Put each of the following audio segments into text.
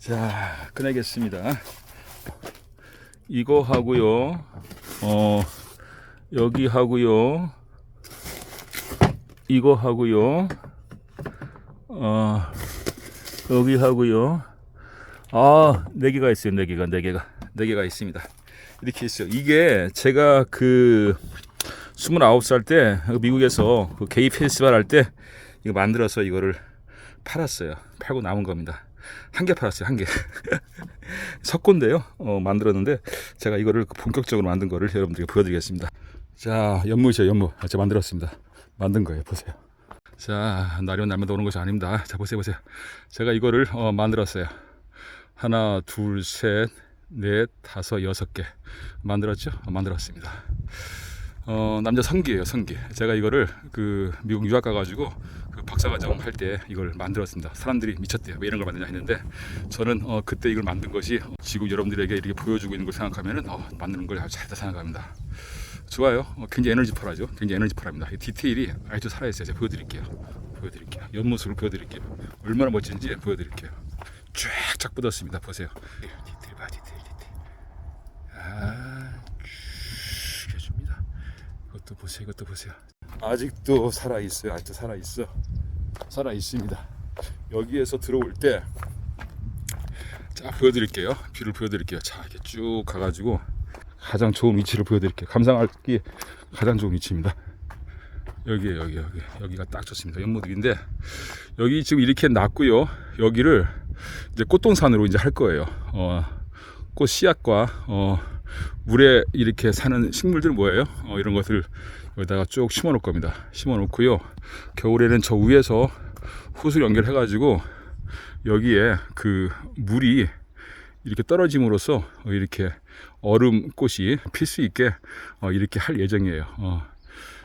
자, 꺼내겠습니다. 이거 하고요. 어, 여기 하고요. 이거 하고요. 어, 여기 하고요. 아, 네 개가 있어요. 네 개가, 네 개가, 네 개가 있습니다. 이렇게 있어요. 이게 제가 그 29살 때 미국에서 그 게이 페스티벌 할 때 이거 만들어서 이거를 팔았어요. 팔고 남은 겁니다. 한 개 팔았어요. 한 개. 석고인데요. 어, 만들었는데 제가 이거를 본격적으로 만든 거를 여러분들께 보여드리겠습니다. 자, 연못이에요. 연못. 아, 제가 만들었습니다. 만든 거예요. 보세요. 자, 날이 온 날마다 오는 것이 아닙니다. 자, 보세요, 보세요. 제가 이거를 어, 만들었어요. 하나, 둘, 셋, 넷, 다섯, 여섯 개 만들었죠? 어, 만들었습니다. 어, 남자 성기예요, 성기. 제가 이거를 그 미국 유학 가가지고 그 박사과정 할 때 이걸 만들었습니다. 사람들이 미쳤대요. 왜 이런 걸 만드냐 했는데 저는 어, 그때 이걸 만든 것이 지금 여러분들에게 이렇게 보여주고 있는 걸 생각하면은 어, 만드는 걸 아주 잘했다 생각합니다. 좋아요. 어, 굉장히 에너지풀하죠. 굉장히 에너지풀합니다. 이 디테일이 아주 살아있어요. 제가 보여드릴게요. 보여드릴게요. 옆모습을 보여드릴게요. 얼마나 멋진지 보여드릴게요. 쫙쫙 뻗었습니다. 보세요. 디테일 봐, 디테일, 디테일. 아, 쭉 해줍니다. 이것도 보세요. 이것도 보세요. 아직도 살아 있어요. 아직도 살아 있어. 살아 있습니다. 여기에서 들어올 때, 자 보여드릴게요. 뷰를 보여드릴게요. 자 이렇게 쭉 가가지고 가장 좋은 위치를 보여드릴게요. 감상하기 가장 좋은 위치입니다. 여기에 여기 여기 여기가 딱 좋습니다. 연무득인데 여기 지금 이렇게 놨고요. 여기를 이제 꽃동산으로 이제 할 거예요. 어, 꽃 씨앗과 어, 물에 이렇게 사는 식물들 뭐예요? 어, 이런 것을 여기다가 쭉 심어 놓을 겁니다. 심어 놓고요. 겨울에는 저 위에서 호수를 연결해 가지고 여기에 그 물이 이렇게 떨어짐으로써 어, 이렇게 얼음 꽃이 필 수 있게 어, 이렇게 할 예정이에요. 어,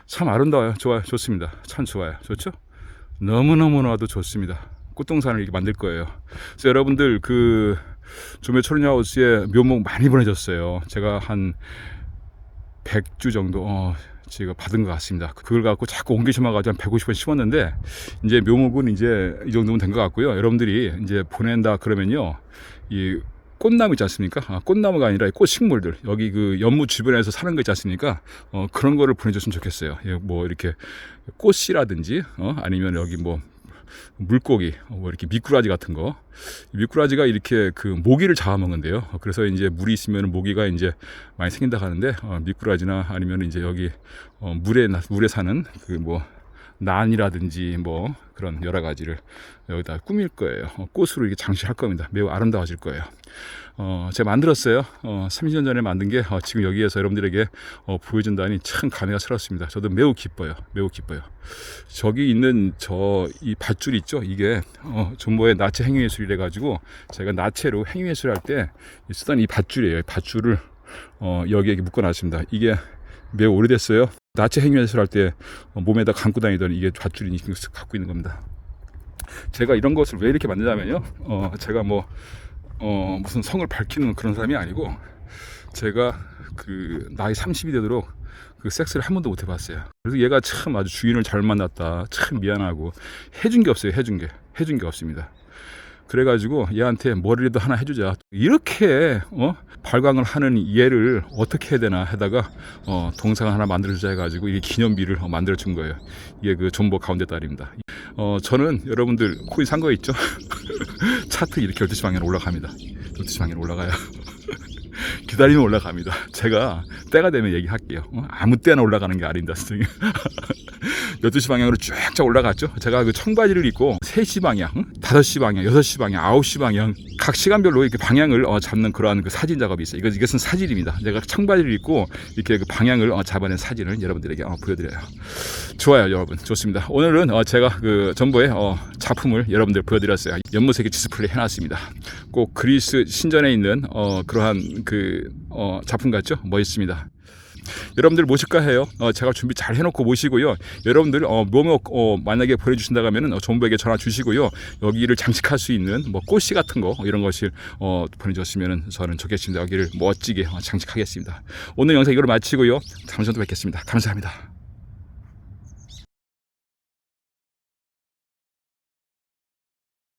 참 아름다워요. 좋아요. 좋습니다. 참 좋아요. 좋죠? 너무너무나도 좋습니다. 꽃동산을 이렇게 만들 거예요. 그래서 여러분들 그 조매 초르냐하우스에 묘목 많이 보내줬어요. 제가 한 100주 정도 어, 제가 받은 것 같습니다. 그걸 갖고 자꾸 옮겨 심어가지고 한 150원 심었는데 이제 묘목은 이제 이 정도면 된 것 같고요. 여러분들이 이제 보낸다 그러면요. 이 꽃나무 있지 않습니까? 아, 꽃나무가 아니라 꽃 식물들 여기 그 연못 주변에서 사는 거 있지 않습니까? 어, 그런 거를 보내줬으면 좋겠어요. 예, 뭐 이렇게 꽃이라든지 어, 아니면 여기 뭐 물고기, 뭐 이렇게 미꾸라지 같은 거. 미꾸라지가 이렇게 그 모기를 잡아먹는데요. 그래서 이제 물이 있으면 모기가 이제 많이 생긴다 하는데 어, 미꾸라지나 아니면 이제 여기 어, 물에 나- 물에 사는 그뭐 난이라든지 뭐 그런 여러 가지를 여기다 꾸밀 거예요. 어, 꽃으로 이렇게 장식할 겁니다. 매우 아름다워질 거예요. 어, 제가 만들었어요. 어, 30년 전에 만든 게 어, 지금 여기에서 여러분들에게 어, 보여준다니 참 감회가 새롭습니다. 저도 매우 기뻐요. 매우 기뻐요. 저기 있는 저 이 밧줄 있죠? 이게 어, 존버의 나체 행위예술이래 가지고 제가 나체로 행위예술 할 때 쓰던 이 밧줄이에요. 이 밧줄을 어, 여기에 묶어 놨습니다. 이게 매우 오래됐어요. 나체 행위예술 할때 어, 몸에다 감고 다니던 이게 밧줄이 지금 갖고 있는 겁니다. 제가 이런 것을 왜 이렇게 만드냐면요. 어, 제가 뭐 어, 무슨 성을 밝히는 그런 사람이 아니고 제가 그 나이 30이 되도록 그 섹스를 한 번도 못 해봤어요. 그래서 얘가 참 아주 주인을 잘 만났다. 참 미안하고 해준 게 없어요. 해준 게 해준 게 없습니다. 그래가지고 얘한테 머리라도 하나 해주자. 이렇게 어? 발광을 하는 얘를 어떻게 해야 되나 하다가 어, 동상 하나 만들어주자 해가지고 이 기념비를 어, 만들어준 거예요. 이게 그 존버 가운데 딸입니다. 어, 저는 여러분들 코인 산 거 있죠? 차트 이렇게 12시 방향으로 올라갑니다. 12시 방향으로 올라가요. 기다리면 올라갑니다. 제가 때가 되면 얘기할게요. 어? 아무 때나 올라가는 게 아닙니다. 선생님. 12시 방향으로 쫙쫙 올라갔죠. 제가 그 청바지를 입고 3시 방향, 5시 방향, 6시 방향, 9시 방향 각 시간별로 이렇게 방향을 어, 잡는 그러한 그 사진 작업이 있어요. 이것, 이것은 사진입니다. 제가 청바지를 입고 이렇게 그 방향을 어, 잡아낸 사진을 여러분들에게 어, 보여드려요. 좋아요, 여러분. 좋습니다. 오늘은 어, 제가 그 전부의 어, 작품을 여러분들 보여드렸어요. 연못색에 디스플레이 해놨습니다. 꼭 그리스 신전에 있는 어, 그러한 그 어, 작품 같죠? 멋있습니다. 여러분들 모실까 해요. 어, 제가 준비 잘 해놓고 모시고요. 여러분들 어, 묘목 어, 만약에 보내주신다고 하면은 어, 정부에게 전화 주시고요. 여기를 장식할 수 있는 뭐 꽃씨 같은 거 이런 것을 어, 보내주시면은 저는 좋겠습니다. 여기를 멋지게 어, 장식하겠습니다. 오늘 영상 이걸로 마치고요. 다음 시간에 또 뵙겠습니다. 감사합니다.